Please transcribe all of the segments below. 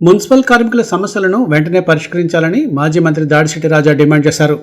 Municipal కార్మికుల సమస్యలను వెంటనే పరిష్కరించాలని మాజీ మంత్రి దాడిశెట్టి రాజా డిమాండ్ చేశారు.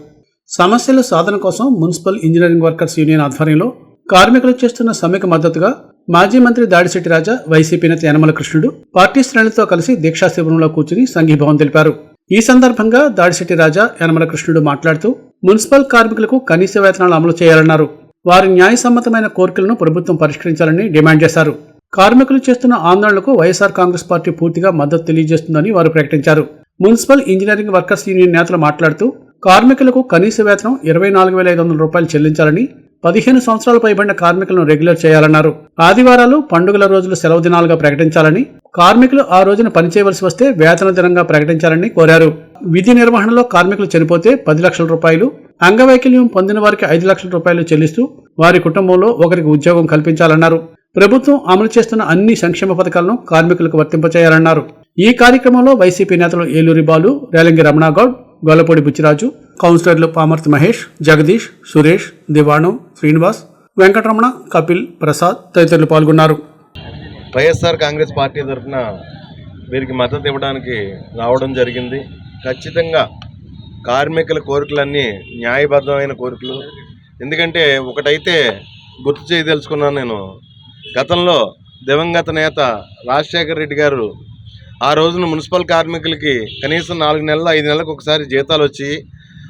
సమస్యల సాధన కోసం మున్సిపల్ ఇంజనీరింగ్ వర్కర్స్ యూనియన్ ఆధ్వర్యంలో కార్మికులు చేస్తున్న సమ్మెకు మద్దతుగా మాజీ మంత్రి దాడిశెట్టి రాజా వైసీపీ నేత యనమల కృష్ణుడు పార్టీ శ్రేణులతో కలిసి దీక్షా శిబిరంలో కూర్చుని సంఘీభావం తెలిపారు. ఈ సందర్భంగా దాడిశెట్టి రాజా యనమల కృష్ణుడు మాట్లాడుతూ మున్సిపల్ కార్మికులకు కనీస వేతనాలు అమలు చేయాలన్నారు. వారి న్యాయసమ్మతమైన కోరికలను ప్రభుత్వం పరిష్కరించాలని డిమాండ్ చేశారు. కార్మికులు చేస్తున్న ఆందోళనకు వైఎస్ఆర్ కాంగ్రెస్ పార్టీ పూర్తిగా మద్దతు తెలియజేస్తుందని వారు ప్రకటించారు. మున్సిపల్ ఇంజనీరింగ్ వర్కర్స్ యూనియన్ నేతలు మాట్లాడుతూ కార్మికులకు కనీస వేతనం ఇరవై నాలుగు వేల ఐదు వందల రూపాయలు చెల్లించాలని పదిహేను సంవత్సరాలు పైబడిన కార్మికులను రెగ్యులర్ చేయాలన్నారు. ఆదివారాలు పండుగల రోజులు సెలవు దినాలుగా ప్రకటించాలని కార్మికులు ఆ రోజున పనిచేయవలసి వస్తే వేతన దినంగా ప్రకటించాలని కోరారు. విధి నిర్వహణలో కార్మికులు చనిపోతే పది లక్షల రూపాయలు అంగవైకల్యం పొందిన వారికి ఐదు లక్షల రూపాయలు చెల్లిస్తూ వారి కుటుంబంలో ఒకరికి ఉద్యోగం కల్పించాలన్నారు. ప్రభుత్వం అమలు చేస్తున్న అన్ని సంక్షేమ పథకాలను కార్మికులకు వర్తింపచేయాలన్నారు. ఈ కార్యక్రమంలో వైసీపీ నేతలు ఏలూరి బాలు రేలంగి రమణాగౌడ్ గొల్లపూడి బుచ్చిరాజు కౌన్సిలర్లు పామర్తి మహేష్ జగదీష్ సురేష్ దివాణం శ్రీనివాస్ వెంకటరమణ కపిల్ ప్రసాద్ తదితరులు పాల్గొన్నారు. వైఎస్ఆర్ కాంగ్రెస్ పార్టీ తరఫున వీరికి మద్దతు ఇవ్వడానికి రావడం జరిగింది. ఖచ్చితంగా కార్మికుల కోరికలన్నీ న్యాయబద్ధమైన కోరికలు. ఎందుకంటే ఒకటైతే గుర్తు చేయదలుచుకున్నాను నేను. గతంలో దివంగత నేత రాజశేఖర రెడ్డి గారు ఆ రోజున మున్సిపల్ కార్మికులకి కనీసం నాలుగు నెలలు ఐదు నెలలకు ఒకసారి జీతాలు వచ్చి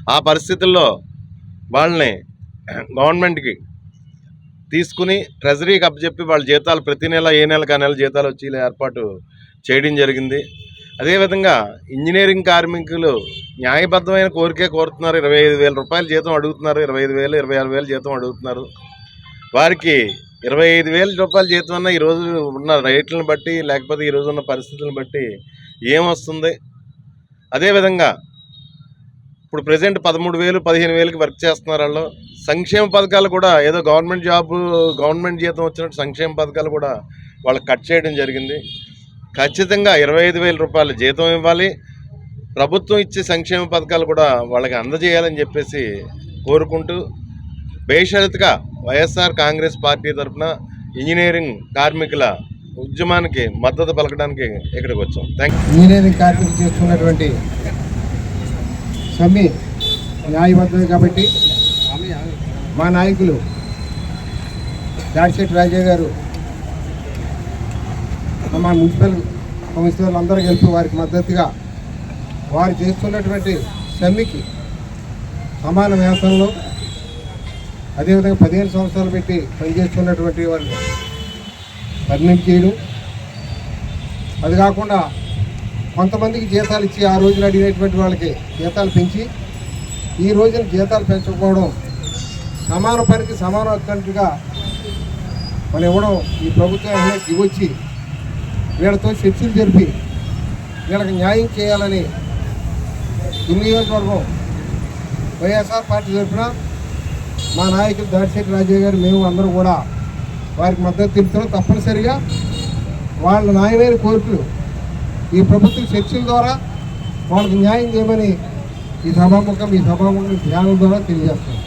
ఆ పరిస్థితుల్లో వాళ్ళని గవర్నమెంట్కి తీసుకుని ట్రెజరీకి అప్పచెప్పి వాళ్ళ జీతాలు ప్రతి నెల ఏ నెలకు ఆ నెల జీతాలు వచ్చి ఏర్పాటు చేయడం జరిగింది. అదేవిధంగా ఇంజనీరింగ్ కార్మికులు న్యాయబద్ధమైన కోరికే కోరుతున్నారు. ఇరవై ఐదు వేల రూపాయల జీతం అడుగుతున్నారు. ఇరవై ఐదు వేలు ఇరవై ఆరు వేలు జీతం అడుగుతున్నారు. వారికి ఇరవై ఐదు వేల రూపాయల జీతం అన్న ఈరోజు ఉన్న రేట్లను బట్టి లేకపోతే ఈరోజు ఉన్న పరిస్థితులను బట్టి ఏమొస్తుంది? అదేవిధంగా ఇప్పుడు ప్రజెంట్ పదమూడు వేలు పదిహేను వేలకి వర్క్ చేస్తున్నారు వాళ్ళు. సంక్షేమ పథకాలు కూడా ఏదో గవర్నమెంట్ జాబ్ గవర్నమెంట్ జీతం వచ్చినట్టు సంక్షేమ పథకాలు కూడా వాళ్ళకి కట్ చేయడం జరిగింది. ఖచ్చితంగా ఇరవై ఐదు వేల రూపాయల జీతం ఇవ్వాలి. ప్రభుత్వం ఇచ్చే సంక్షేమ పథకాలు కూడా వాళ్ళకి అందజేయాలని చెప్పేసి కోరుకుంటూ బేషరత్గా వైఎస్ఆర్ కాంగ్రెస్ పార్టీ తరఫున ఇంజనీరింగ్ కార్మికుల ఉద్యమానికి మద్దతు పలకడానికి ఇక్కడికి వచ్చాం. థ్యాంక్ ఇంజనీరింగ్ కార్మికులు చేస్తున్నటువంటి సమ్మె న్యాయబద్ధం కాబట్టి మా నాయకులు దాడిశెట్టి రాజా గారు మా మున్సిపల్ కమిషనర్లు అందరూ కలిపి వారికి మద్దతుగా వారు చేస్తున్నటువంటి సమ్మెకి సమాన వేతనంలో అదేవిధంగా పదిహేను సంవత్సరాలు పెట్టి పనిచేస్తున్నటువంటి వాళ్ళు పర్మనెంట్ చేయడం. అది కాకుండా కొంతమందికి జీతాలు ఇచ్చి ఆ రోజున అడిగినటువంటి వాళ్ళకి జీతాలు పెంచి ఈ రోజున జీతాలు పెంచకపోవడం సమాన పనికి సమాన హక్కంటుగా మనం ఇవ్వడం ఈ ప్రభుత్వం ఇవ్వచ్చి వీళ్ళతో చర్చలు జరిపి వీళ్ళకి న్యాయం చేయాలని ఈ నియోజకవర్గం వైఎస్ఆర్ పార్టీ తరఫున మా నాయకులు దాడిశెట్టి రాజయ్య గారు మేము అందరూ కూడా వారికి మద్దతు తెలుపుతున్నాం తప్పనిసరిగా. వాళ్ళ న్యాయమైన కోరికలు ఈ ప్రభుత్వ చర్చల ద్వారా వాళ్ళకి న్యాయం చేయమని ఈ సభాముఖం ఈ సభాముఖం ధ్యానం ద్వారా తెలియజేస్తున్నాం.